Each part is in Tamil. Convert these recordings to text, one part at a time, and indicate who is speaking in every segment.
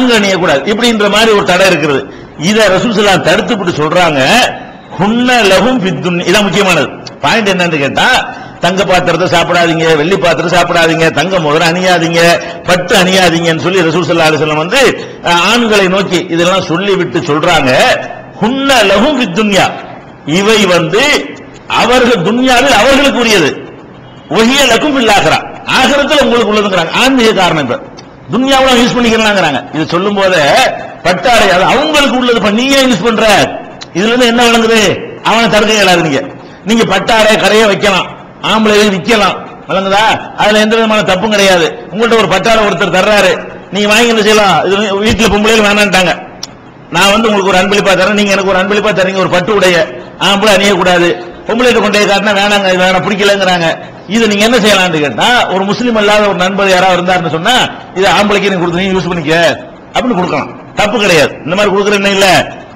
Speaker 1: அங்க அணியக்கூடாது இப்படின்ற மாதிரி ஒரு தடை இருக்கிறது. இத ரசூல் ஸல்லல்லாஹு தடுத்து விட்டு சொல்றாங்க. ஹுன்ன லஹும் பித்துன் இதான் முக்கியமானது. பாயிண்ட் என்னன்னு கேட்டா தங்க பாத்திரத்தை சாப்பிடாதீங்க வெள்ளி பாத்திரம் சாப்பிடாதீங்க தங்க முதல் அணியாதீங்க பட்டு அணியாதீங்கன்னு சொல்லி ரசூல் சல்லா அலைஹி வந்து ஆண்களை நோக்கி இதெல்லாம் சொல்லி விட்டு சொல்றாங்க. ஹுன்ன லஹும் வித்துன்யா இவை வந்து அவர்கள் துன்யாவில் அவர்களுக்கு உரியது ஒகிய லகும் இல்லாகிறா ஆகிரத்தில் உங்களுக்கு உள்ளதுங்கிறாங்க. ஆன்மீக காரணம் துன்யாவில் யூஸ் பண்ணிக்கலாங்கிறாங்க. இது சொல்லும் போது பட்டாடை அது அவங்களுக்கு உள்ளது இப்போ நீ ஏன் யூஸ் பண்ற. இதுல இருந்து என்ன விளங்குது? அவனை தடுக்க இயலாது நீங்க நீங்க பட்டாடை கடையை வைக்கலாம். ஆம்பளை விற்கலாம். விளங்குதா? அதுல எந்த விதமான தப்பும் கிடையாது. உங்கள்ட்ட ஒரு பட்டாடை ஒருத்தர் தர்றாரு. நீங்க வாங்கி என்ன செய்யலாம்? இது வீட்டுல பொம்பளைகள் வேணான்ட்டாங்க. நான் வந்து உங்களுக்கு ஒரு அன்பளிப்பா தரேன் நீங்க எனக்கு ஒரு அன்பளிப்பா தரீங்க ஒரு பட்டு உடைய ஆம்பளை அணியக்கூடாது. பொம்பளை கொண்டே காட்டினா வேணாங்க இது வேணாம் பிடிக்கலங்கிறாங்க. இது நீங்க என்ன செய்யலாம்னு கேட்டா ஒரு முஸ்லீம் அல்லாத ஒரு நண்பர் யாராவது இருந்தாருன்னு சொன்னா இது ஆம்பளைக்கு நீங்க கொடுத்து நீங்க யூஸ் பண்ணிக்க. அப்படின்னு கொடுக்கலாம். தப்பு கிடையாது. இந்த மாதிரி கொடுக்குற என்ன இல்ல?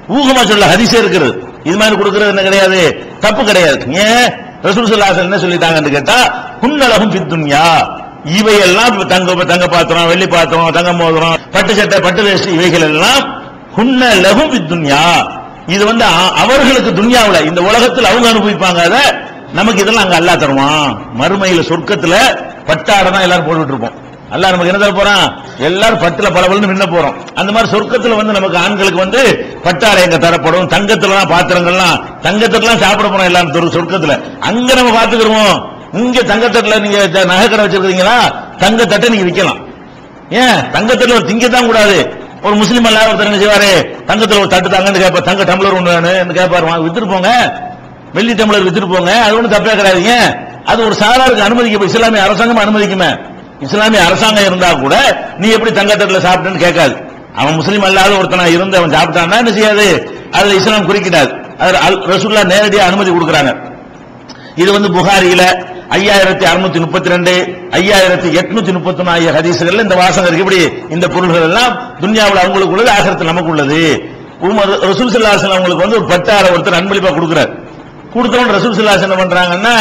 Speaker 1: ஊகமா சொல்ல ஹரிசே இருக்கிறது இது மாதிரி கொடுக்கறது என்ன கிடையாது? தப்பு கிடையாது. ஏன்? ரசூல் சொல்லாசன் என்ன சொல்லிட்டாங்கன்னு கேட்டா குன்னலகும் பித்துன்யா இவையெல்லாம் தங்க தங்க பாத்திரம் வெள்ளி பாத்திரம் தங்க மோதிரம் பட்டு சட்டை பட்டு வேஷ்டி இவைகள் எல்லாம் குன்ன லகும் பித்துன்யா இது வந்து அ- அவர்களுக்கு துன்யாவில் இந்த உலகத்தில் அவங்க அனுபவிப்பாங்க. அத நமக்கு இதெல்லாம் அங்க அல்லாஹ் தருவான். மறுமையில சொர்க்கத்துல பட்டாடை தான் எல்லாரும் போட்டுட்டு இருப்போம். அல்லாஹ் நமக்கு என்ன தர போறான்? எல்லாரும் பட்டுல பளபளன்னு நின்ன போறோம். அந்த மாதிரி சொர்க்கத்துல வந்து நமக்கு ஆண்களுக்கு வந்து பட்டாடை எங்க தரப்படும்? தங்கத்துல பாத்திரங்கள்லாம் தங்கத்துல சாப்பிட போறோம் எல்லாரும் சொர்- சொர்க்கத்துல. அங்க நம்ம பாத்துக்கிறோம் இங்க தங்கத்தட்டுல நீங்க நகை கடை வச்சிருக்கீங்களா தங்கத்தட்டை நீங்க விற்கலாம் ஏன்? தங்கத்தட்டுல ஒரு திங்க தான் கூடாது. ஒரு முஸ்லீம் எல்லாரும் ஒருத்தர் என்ன செய்வாரு? தங்கத்தில் ஒரு தட்டு தாங்கன்னு கேட்பார். தங்க டம்ளர் ஒன்று வேணும்னு கேட்பாரு. வாங்க வித்துட்டு போங்க. வெள்ளி டம்ளர் வித்துட்டு போங்க. அது ஒன்றும் தப்பே கிடையாதுங்க. அது ஒரு சாராருக்கு அனுமதிக்க இஸ்லாமிய அரசாங்கம் அனுமதிக்குமே. இஸ்லாமிய அரசாங்கம் இருந்தா கூட நீ எப்படி தங்கத்தட்டில் சாப்பிட்டேன்னு கேட்காது. அவன் முஸ்லீம் அல்லாத ஒருத்தனா இருந்து அவன் சாப்பிட்டான்னா என்ன செய்யாது? அதுல இஸ்லாம் குறிக்கிட்டாது அதில் அல்- நேரடியாக அனுமதி கொடுக்குறாங்க. இது வந்து புகாரியில ஐயாயிரத்தி அறுநூத்தி முப்பத்தி ரெண்டு ஐயாயிரத்தி எட்நூத்தி முப்பத்தி ஒன்னு ஆகிய ஹதீசுகள் இந்த வாசகம் இருக்கு. இப்படி இந்த பொருள்கள் எல்லாம் துன்யாவில் அவங்களுக்கு உள்ளது ஆகரத்தில் நமக்கு உள்ளது உமர் ரசூல் சில்லாசன் அவங்களுக்கு வந்து ஒரு பட்டார ஒருத்தர் அன்பளிப்பா கொடுக்குறாரு. கொடுத்தவன் ரசூல் சில்லாசன் என்ன பண்றாங்கன்னா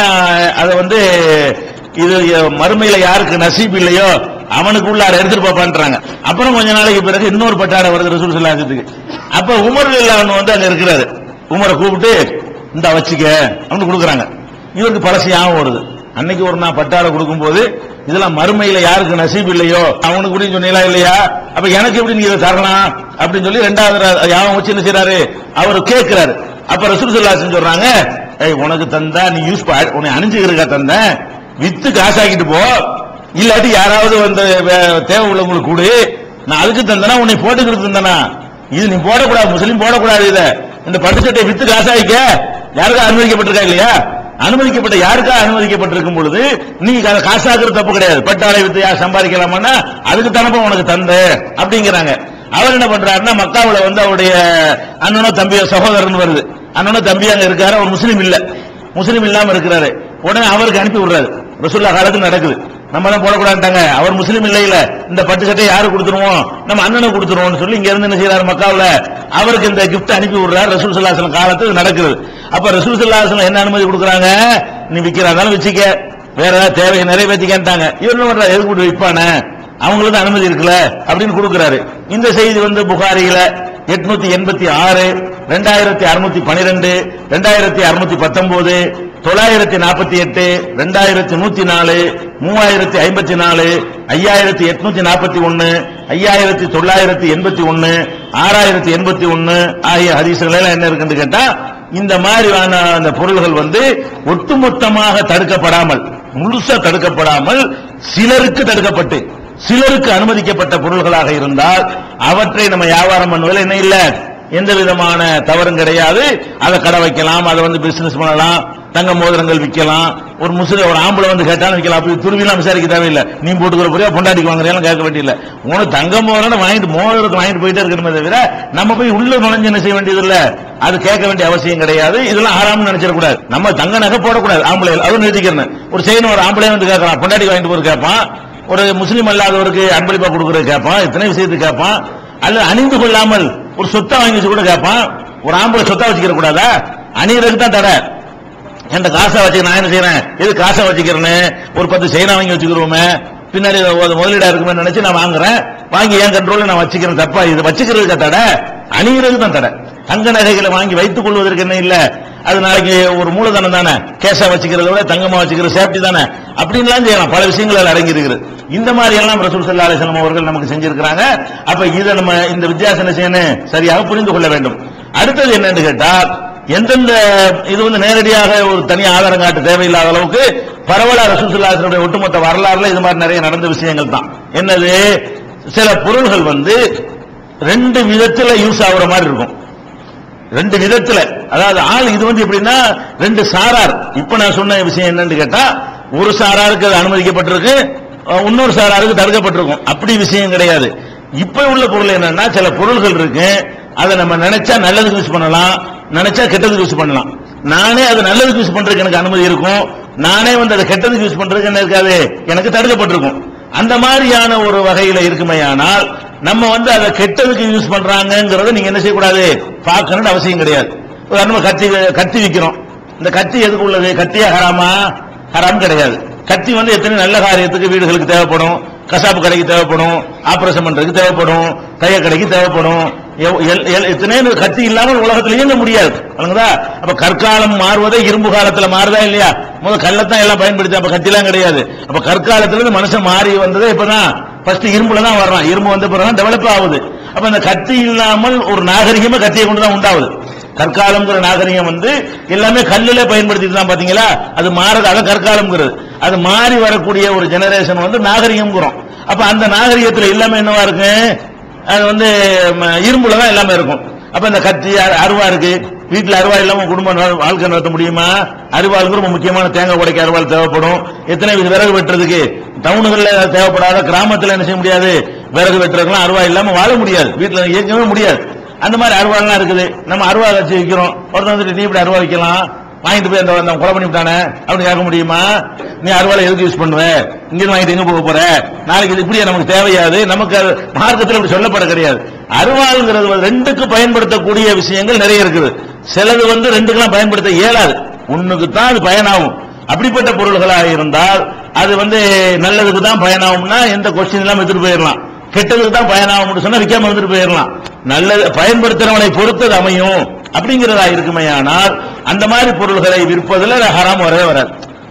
Speaker 1: அதை வந்து இது மறுமையில யாருக்கு நசீப் இல்லையோ அவனுக்கு உள்ளார எடுத்துட்டு பாப்பான்றாங்க. அப்புறம் கொஞ்ச நாளைக்கு பிறகு இன்னொரு பட்டார வருது ரசூல் சல்லாஹத்துக்கு அப்ப உமர் இல்லாம வந்து அங்க இருக்கிறாரு. உமரை கூப்பிட்டு இந்த வச்சுக்க. அப்படின்னு கொடுக்குறாங்க. இவருக்கு பழசு ஞாபகம் வருது. அன்னைக்கு ஒரு நான் கொடுக்கும் கொடுக்கும்போது இதெல்லாம் மறுமையில யாருக்கு நசீப் இல்லையோ? அவனுக்கு கூட சொன்னீங்களா இல்லையா? அப்ப எனக்கு எப்படி நீங்க இதை தரலாம் அப்படின்னு சொல்லி ரெண்டாவது ர- வச்சு என்ன செய்யறாரு அவர் கேட்கிறாரு. அப்ப ரசூல் சொல்லாசன் சொல்றாங்க ஏய் உனக்கு தந்தா நீ யூஸ் உன்னை அணிஞ்சுக்கிறக்கா தந்தேன். வித்து காசாக்கிட்டு போ. இல்லாட்டி யாராவது வந்து தேவை உள்ளவங்களுக்கு கூடு. நான் அதுக்கு தந்தனா உன்னை போட்டுக்கிட்டு தந்தனா? இது நீ போடக்கூடாது முஸ்லீம் போடக்கூடாது இத. இந்த பட்டு சட்டையை வித்து காசாயிக்க யாருக்கும் அனுமதிக்கப்பட்டிருக்கா இல்லையா? அனுமதிக்கப்பட்ட யாருக்கா அனுமதிக்கப்பட்டிருக்கும் பொழுது நீ அதை தப்பு கிடையாது. பட்டாளை வித்து யார் சம்பாதிக்கலாமான்னா அதுக்கு தானப்பா உனக்கு தந்த? அப்படிங்கிறாங்க. அவர் என்ன பண்றாருன்னா மக்காவில் வந்து அவருடைய அண்ணனோ தம்பியோ சகோதரன் வருது. அண்ணனோ தம்பி அங்க இருக்காரு அவர் முஸ்லீம் இல்ல. முஸ்லீம் இல்லாம இருக்கிறாரு. உடனே அவருக்கு அனுப்பி விடுறாரு. ரசூல்லா காலத்து நடக்குது. நம்ம தான் போடக்கூடாதுட்டாங்க. அவர் முஸ்லீம் இல்லையில. இந்த பட்டு சட்டை யாரு கொடுத்துருவோம்? நம்ம அண்ணனை கொடுத்துருவோம்னு சொல்லி இங்க இருந்து என்ன செய்யறாரு மக்காவில்? அவருக்கு இந்த கிஃப்ட் அனுப்பி விடுறாரு. ரசூல் சல்லாசலம் காலத்தில் நடக்குது. அப்ப ரசூல் சல்லாசலம் என்ன அனுமதி கொடுக்குறாங்க? நீ விக்கிறதாலும் வச்சுக்க வேற ஏதாவது தேவையை நிறைவேற்றிக்கான்ட்டாங்க இவர் என்ன பண்றாரு எதுக்கு போட்டு விற்பானே? அவங்களுக்கு அனுமதி இருக்குல்ல? அப்படின்னு கொடுக்குறாரு. இந்த செய்தி வந்து புகாரியில எட்நூத்தி எண்பத்தி ஆறு ரெண்டாயிரத்தி அறுநூத்தி பனிரெண்டு ரெண்டாயிரத்தி அறுநூத்தி பத்தொன்பது தொள்ளாயிரத்தி நாற்பத்தி எட்டு ரெண்டாயிரத்தி நூத்தி நாலு மூவாயிரத்தி ஐம்பத்தி நாலு ஐயாயிரத்தி எட்நூத்தி நாற்பத்தி ஒன்னு ஐயாயிரத்தி தொள்ளாயிரத்தி எண்பத்தி ஒன்னு ஆறாயிரத்தி எண்பத்தி ஒன்னு ஆகிய ஹதீசுகள் எல்லாம் என்ன இருக்குன்னு கேட்டா இந்த மாதிரியான அந்த பொருள்கள் வந்து ஒட்டுமொத்தமாக தடுக்கப்படாமல் முழுசா தடுக்கப்படாமல் சிலருக்கு தடுக்கப்பட்டு சிலருக்கு அனுமதிக்கப்பட்ட பொருள்களாக இருந்தால் அவற்றை நம்ம வியாபாரம் பண்ணுவதில் என்ன இல்லை? எந்த விதமான தவறும் கிடையாது. அதை கடை வைக்கலாம் அதை வந்து பிசினஸ் பண்ணலாம் தங்க மோதிரங்கள் விற்கலாம். ஒரு முசுல ஒரு ஆம்பளை வந்து கேட்டாலும் விற்கலாம். அப்படி துருவிலாம் விசாரிக்க தேவையில்லை. நீ போட்டுக்கிற புரியா பொண்டாட்டிக்கு வாங்குறியாலும் கேட்க வேண்டியதில்லை. உனக்கு தங்க மோதிரம் வாங்கிட்டு மோதிரத்தை வாங்கிட்டு போயிட்டே இருக்கணுமே தவிர நம்ம போய் உள்ள நுழைஞ்சு என்ன செய்ய வேண்டியது அது கேட்க வேண்டிய அவசியம் கிடையாது. இதெல்லாம் ஆறாம நினைச்சிடக்கூடாது நம்ம தங்க நகை போடக்கூடாது. ஆம்பளை அதுவும் நிறுத்திக்கிறேன் ஒரு செயின் ஒரு ஆம்பளை வந்து கேட்கலாம். பொண்டாட்டி வாங்கிட்டு போய் கேட்பான். ஒரு முஸ்லீம் அல்லாதவருக்கு அன்பளிப்பா கொடுக்குறது கேட்பான். இத்தனை விஷயத்துக்கு கேட்பான். அல்லது அணிந்து கொள்ளாமல் ஒரு சொத்தை வாங்கி வச்சு கூட கேட்பான். ஒரு ஆம்பளை சொத்தா வச்சுக்கிற கூடாதா? அணிகிறதுக்கு தான் தடை. என்கிட்ட காசை வச்சு நான் என்ன செய்யறேன் எது காசை வச்சுக்கிறேன்னு? ஒரு பத்து செயினா வாங்கி வச்சுக்கிறோமே பின்னாடி முதலீடா இருக்குமே நினைச்சு நான் வாங்குறேன். வாங்கி என் கண்ட்ரோல நான் வச்சுக்கிறேன் தப்பா. இது வச்சுக்கிறதுக்கு தடை. அணிகிறது தான் தடை. தங்க நகைகளை வாங்கி வைத்துக் கொள்வதற்கு என்ன இல்ல? அது நாளைக்கு ஒரு மூலதனம் தானே? கேஷா வச்சுக்கிறத விட தங்கமா வச்சுக்கிற சேஃப்டி தானே? அப்படின்லாம் செய்யலாம். பல விஷயங்கள் அதுல அடங்கி இருக்குது இந்த மாதிரி எல்லாம் ரசூல் சல்லா அலிஸ்லாம் அவர்கள் நமக்கு செஞ்சிருக்கிறாங்க. அப்ப இதை நம்ம இந்த வித்தியாசம் செய்யணும் சரியாக புரிந்து கொள்ள வேண்டும். அடுத்தது என்னன்னு கேட்டால் எந்தெந்த இது வந்து நேரடியாக ஒரு தனி ஆதாரம் காட்ட தேவையில்லாத அளவுக்கு பரவலா ரசூசுல்லாசனுடைய ஒட்டுமொத்த வரலாறுல இது மாதிரி நிறைய நடந்த விஷயங்கள் தான். என்னது? சில பொருள்கள் வந்து ரெண்டு விதத்துல யூஸ் ஆகுற மாதிரி இருக்கும். ரெண்டு விதத்துல. அதாவது ஆள் இது வந்து எப்படின்னா ரெண்டு சாரார். இப்ப நான் சொன்ன விஷயம் என்னன்னு கேட்டா ஒரு சாராருக்கு அது அனுமதிக்கப்பட்டிருக்கு இன்னொரு சாராருக்கு தடுக்கப்பட்டிருக்கும். அப்படி விஷயம் கிடையாது. இப்ப உள்ள பொருள் என்னன்னா சில பொருள்கள் இருக்கு. அதை நம்ம நினைச்சா நல்லதுக்கு யூஸ் பண்ணலாம். நினைச்சா கெட்டதுக்கு யூஸ் பண்ணலாம். நானே அது நல்லதுக்கு யூஸ் பண்றதுக்கு எனக்கு அனுமதி இருக்கும். நானே வந்து அதை கெட்டதுக்கு யூஸ் பண்றதுக்கு என்ன இருக்காது? எனக்கு தடுக்கப்பட்டிருக்கும். அந்த மாதிரியான ஒரு வகையில இருக்குமையானால் நம்ம வந்து அதை கெட்டதுக்கு யூஸ் பண்றாங்கிறத நீங்க என்ன செய்யக்கூடாது? பார்க்கணும்னு அவசியம் கிடையாது. உதாரணமா கத்தி கத்தி விற்கிறோம் இந்த கத்தி எதுக்கு உள்ளது? கத்தியா ஹராமா? ஹராம் கிடையாது. கத்தி வந்து எத்தனை நல்ல காரியத்துக்கு வீடுகளுக்கு தேவைப்படும் கசாப்பு கடைக்கு தேவைப்படும் ஆபரேஷன் பண்றதுக்கு தேவைப்படும் தைய கடைக்கு தேவைப்படும் எவ்- எல்- எல்- எத்தனையோ கத்தி இல்லாமல் உலகத்தில் இயங்க முடியாது. வழங்குதா அப்ப கற்காலம் மாறுவதே இரும்பு காலத்துல மாறுதா இல்லையா? முதல் கல்லத்தான் எல்லாம் பயன்படுத்தி அப்ப கத்திலாம் கிடையாது. அப்ப கற்காலத்துல இருந்து மனுஷன் மாறி வந்ததே இப்பதான். ஃபர்ஸ்ட் இரும்புல தான் வர்றான். இரும்பு வந்த பிறகு டெவலப் ஆகுது. அப்ப அந்த கத்தி இல்லாமல் ஒரு நாகரிகமே கத்தியை கொண்டு தான் உண்டாகுது. கற்காலம்ங்கிற நாகரிகம் வந்து எல்லாமே கல்லுல பயன்படுத்திட்டு தான் பாத்தீங்களா? அது மாறது அதான் கற்காலம்ங்கிறது. அது மாறி வரக்கூடிய ஒரு ஜெனரேஷன் வந்து நாகரிகம்ங்கிறோம். அப்ப அந்த நாகரிகத்துல எல்லாமே என்னவா இருக்கு? அது வந்து ம, இரும்புல தான் எல்லாமே இருக்கும். அப்ப இந்த கத்தி அருவா இருக்கு. வீட்டுல அருவா இல்லாம குடும்பம் வாழ்க்கை நடத்த முடியுமா? அருவாளுக்கு ரொம்ப முக்கியமான தேங்காய் உடைக்க அருவாள் தேவைப்படும். எத்தனை வித விறகு வெட்டுறதுக்கு? டவுனுகள்ல தேவைப்படாத கிராமத்துல என்ன செய்ய முடியாது? விறகு வெட்டுறதுக்குலாம் அருவா இல்லாம வாழ முடியாது. வீட்டுல இயக்கவே முடியாது. அந்த மாதிரி அருவாள்லாம் இருக்குது. நம்ம அருவா வச்சு விற்கிறோம் ஒருத்தர் வந்துட்டு நீ இப்படி அருவா வைக்கலாம்? வாங்கிட்டு போய் அந்த கொலை பண்ணிவிட்டானே அப்படின்னு கேட்க முடியுமா? நீ அருவாளை எதுக்கு யூஸ் பண்ணுவ இங்கிருந்து வாங்கிட்டு எங்க போக போற? நாளைக்கு இது இப்படியே நமக்கு தேவையாது. நமக்கு அது மார்க்கத்தில் அப்படி சொல்லப்பட கிடையாது. அருவாளுங்கிறது ரெண்டுக்கு பயன்படுத்தக்கூடிய விஷயங்கள் நிறைய இருக்குது. சிலது வந்து ரெண்டுக்கெல்லாம் பயன்படுத்த இயலாது. ஒண்ணுக்கு தான் அது பயனாகும். அப்படிப்பட்ட பொருள்களாக இருந்தால் அது வந்து நல்லதுக்கு தான் பயனாகும்னா எந்த கொஸ்டின் இல்லாமல் எடுத்துட்டு போயிடலாம். கெட்டதுக்கு தான் பயனாகும்னு சொன்னா விற்காம வந்துட்டு போயிடலாம். நல்லது பயன்படுத்துறவனை பொறுத்தது அமையும். அப்படிங்கிறதா இருக்குமையானால் அந்த மாதிரி பொருள்களை விற்பதில் ஹராம் வரவே வராது.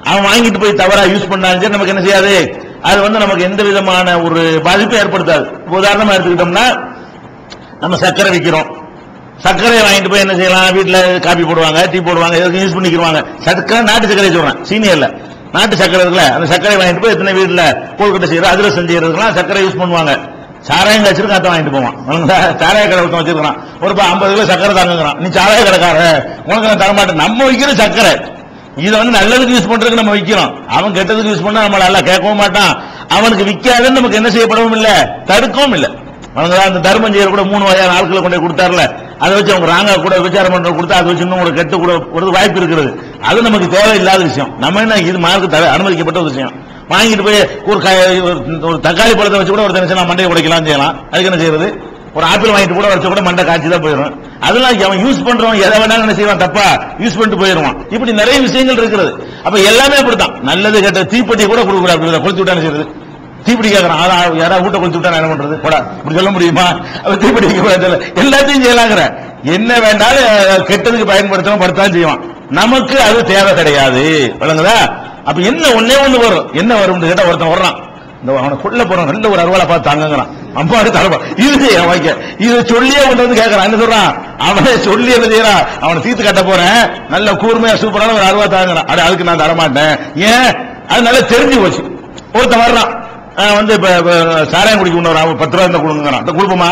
Speaker 1: அவன் வாங்கிட்டு போய் தவறா யூஸ் பண்ணாலும் சரி நமக்கு என்ன செய்யாது? அது வந்து நமக்கு எந்த விதமான ஒரு பாதிப்பும் ஏற்படுத்தாது. உதாரணமா எடுத்துக்கிட்டோம்னா நம்ம சர்க்கரை விற்கிறோம் சர்க்கரையை வாங்கிட்டு போய் என்ன செய்யலாம்? வீட்டில் காபி போடுவாங்க டீ போடுவாங்க எதுக்கு யூஸ் பண்ணிக்கிறாங்க சர்க்கரை நாட்டு சர்க்கரை சொல்றேன் சீனியர்ல நாட்டு சர்க்கரை இருக்குல்ல அந்த சர்க்கரை வாங்கிட்டு போய் எத்தனை வீட்டில் கொழுக்கட்டை செய்யறது அதிரசம் செய்யறதுக்குலாம் சர்க்கரை யூஸ் பண்ணுவாங்க. சாராயம் காய்ச்சிருக்கு அதான் வாங்கிட்டு போவான். சாராய கடை ஒருத்தன் வச்சிருக்கான் ஒரு ஐம்பது கிலோ சக்கரை தாங்குங்கிறான். நீ சாராய கடைக்கார உனக்கு நான் தரமாட்டேன். நம்ம வைக்கிற சக்கரை. இதை வந்து நல்லதுக்கு யூஸ் பண்றதுக்கு நம்ம விக்கிறோம். அவன் கெட்டதுக்கு யூஸ் பண்ணா நம்ம நல்லா கேட்கவும் மாட்டான். அவனுக்கு விற்காதுன்னு நமக்கு என்ன செய்யப்படவும் இல்லை. தடுக்கவும் இல்லை. அவங்க அந்த தர்மம் செய்யற கூட மூணு வகையான ஆட்களை கொண்டு போய் கொடுத்தாருல. அதை வச்சு அவங்க ராங்கா கூட விசாரம் பண்ற கொடுத்தா அதை வச்சு இன்னும் கெட்டு கூட ஒரு வாய்ப்பு இருக்கிறது. அது நமக்கு தேவையில்லாத விஷயம். நம்ம என்ன இது மார்க்கு அனுமதிக்கப்பட்ட ஒரு விஷயம். வாங்கிட்டு போய் ஒரு க- ஒரு தக்காளி பழத்தை வச்சு கூட ஒரு தினசரி மண்டையை உடைக்கலாம் செய்யலாம். அதுக்கு என்ன செய்யறது? ஒரு ஆப்பிள் வாங்கிட்டு கூட வச்சு கூட மண்டை காய்ச்சி தான் போயிடும். அதெல்லாம் அவன் யூஸ் பண்றவன் எதை வேணாலும் என்ன செய்வான்? தப்பா யூஸ் பண்ணிட்டு போயிடுவான். இப்படி நிறைய விஷயங்கள் இருக்கிறது. அப்ப எல்லாமே அப்படித்தான். நல்லது கெட்ட தீப்பெட்டி கூட கொடுக்க அப்படி கொளுத்து விட்டான்னு செய்யறது? தீப்பிடி கேட்கறான் அதான் யாராவது வீட்டை கொளுத்து விட்டா என்ன பண்றது? போடா இப்படி சொல்ல முடியுமா? அவன் தீப்பிடி வைக்க எல்லாத்தையும் செய்யலாங்கிற. என்ன வேண்டாலும் கெட்டதுக்கு பயன்படுத்தவும் படுத்தாலும் செய்வான். நமக்கு அது தேவை கிடையாது. விளங்குதா? அப்ப என்ன ஒண்ணே ஒண்ணு வரும். என்ன வரும்னு கேட்டா ஒருத்தன் வர்றான். இந்த அவனை கொள்ள போறான் நல்ல ஒரு அருவாளை பார்த்து தாங்கிறான். அம்மா தரப்பா இது என் வைக்க இதை சொல்லியே கொண்டு வந்து கேட்கறான் என்ன சொல்றான்? அவனை சொல்லி என்ன செய்யறான்? அவனை தீர்த்து கட்ட போறேன். நல்ல கூர்மையா சூப்பரான ஒரு அருவா தாங்கிறான். அட அதுக்கு நான் தரமாட்டேன். ஏன்? அது நல்லா தெரிஞ்சு போச்சு. ஒருத்தன் வர்றான். வந்து இப்ப சாராயம் குடிக்க கொண்டு வரான் பத்து ரூபா இருந்தா கொடுங்கிறான் இதை கொடுப்போமா?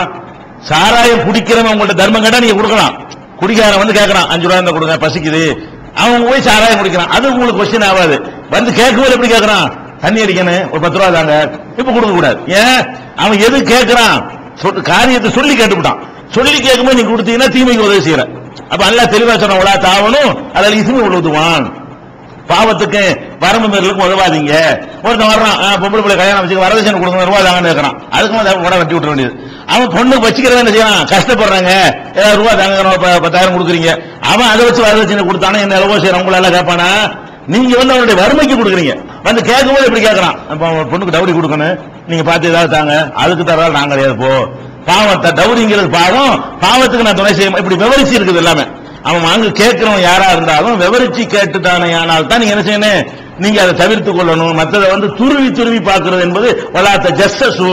Speaker 1: சாராயம் குடிக்கிறவன் உங்கள்ட்ட தர்மம் கேட்டா நீங்க கொடுக்கலாம். குடிக்காரன் வந்து கேட்கறான் அஞ்சு ரூபா இருந்தா கொடுங்க பசிக்குது. அவங்க போய் சாராயம் குடிக்கிறான். அது உங்களுக்கு கொஸ்டின் ஆகாது. வந்து கேட்கும்போது எப்படி கேட்கறான் தண்ணி அடிக்கணும். ஒரு பத்து ரூபா தாங்க. இப்ப கொடுக்க கூடாது. ஏன்? அவன் எது கேட்கறான் சொல்- காரியத்தை சொல்லி கேட்டுவிட்டான் சொல்லி கேட்கும்போது நீ கொடுத்தீங்கன்னா தீமைக்கு உதவி செய்யற. அப்ப அல்லா தெளிவா சொன்ன உலா தாவணும். அதில் இசுமை உழுதுவான். பாவத்துக்கு வரம்பு மீறலுக்கு உதவாதீங்க. ஒருத்தன் வர்றான் பொம்பளை பிள்ளை கல்யாணம் வச்சு வரதட்சணை கொடுங்க ரூபா தாங்கன்னு கேட்கறான் அதுக்கு மேலே உடனே வெட்டி விட்டுற வேண்டியது. அவன் பொண்ணு வச்சுக்கிறவன் என்ன செய்யறான்? கஷ்டப்படுறாங்க. ஏதாவது ரூபா தாங்க பத்தாயிரம் கொடுக்குறீங்க. அவன் அதை வச்சு வரதட்சணை கொடுத்தானே என்ன எவ்வளோ செய்யறான்? உங்களை எல்லாம் கேட்பானா நீங்க வந்து அவனுடைய வறுமைக்கு கொடுக்குறீங்க. வந்து கேட்கும்போது எப்படி கேட்கறான்? அவன் பொண்ணுக்கு டவுரி கொடுக்கணும். நீங்க பார்த்து ஏதாவது தாங்க. அதுக்கு தர்றாரு நாங்க கிடையாது போ பாவத்தை டவுரிங்கிறது பாவம். பாவத்துக்கு நான் துணை செய்ய இப்படி விவரிச்சு இருக்குது எல்லாமே. அவன் வாங்க கேட்கிறவன் யாரா இருந்தாலும் விவரிச்சு கேட்டுட்டானே ஆனால் தான் நீங்க என்ன செய்யணும்? நீங்க அதை தவிர்த்து கொள்ளணும். மற்றதை வந்து துருவி துருவி பார்க்கிறது என்பது வலாத்த ஜஸ்டசு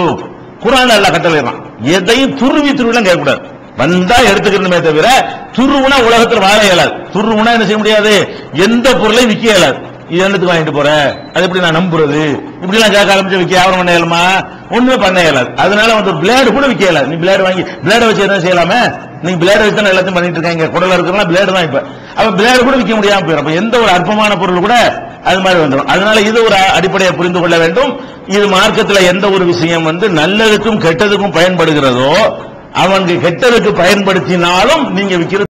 Speaker 1: குரான் எல்லாம் கட்டளைறான் எதையும் துருவி துருவிலாம் கேட்கக்கூடாது. வந்தா எடுத்துக்கணுமே தவிர துருவுனா உலகத்தில் வாழ இயலாது. துருவுனா என்ன செய்ய முடியாது? எந்த பொருளையும் விற்க இயலாது. இது என்னத்துக்கு வாங்கிட்டு போற? அது எப்படி நான் நம்புறது? இப்படி எல்லாம் கேட்க ஆரம்பிச்சு விற்க வியாபாரம் பண்ண இயலுமா? ஒண்ணுமே பண்ண இயலாது. அதனால வந்து பிளேடு கூட விற்க இயலாது. நீ பிளேடு வாங்கி பிளேட வச்சு என்ன செய்யலாமே? நீங்க பிளேட வச்சு தான் எல்லாத்தையும் பண்ணிட்டு இருக்காங்க. குடல இருக்கிறலாம் பிளேடு தான் இப்ப. அப்ப பிளேடு கூட விற்க முடியாம போயிடும் அப்ப எந்த ஒரு அற்பமான பொருள் கூட அது மாதிரி வந்துடும். அதனால இது ஒரு அடிப்படையை புரிந்து கொள்ள வேண்டும். இது மார்க்கத்தில் எந்த ஒரு விஷயம் வந்து நல்லதுக்கும் கெட்டதுக்கும் பயன்படுகிறதோ அவனுக்கு கெட்டதுக்கு பயன்படுத்தினாலும் நீங்க விற்கிறது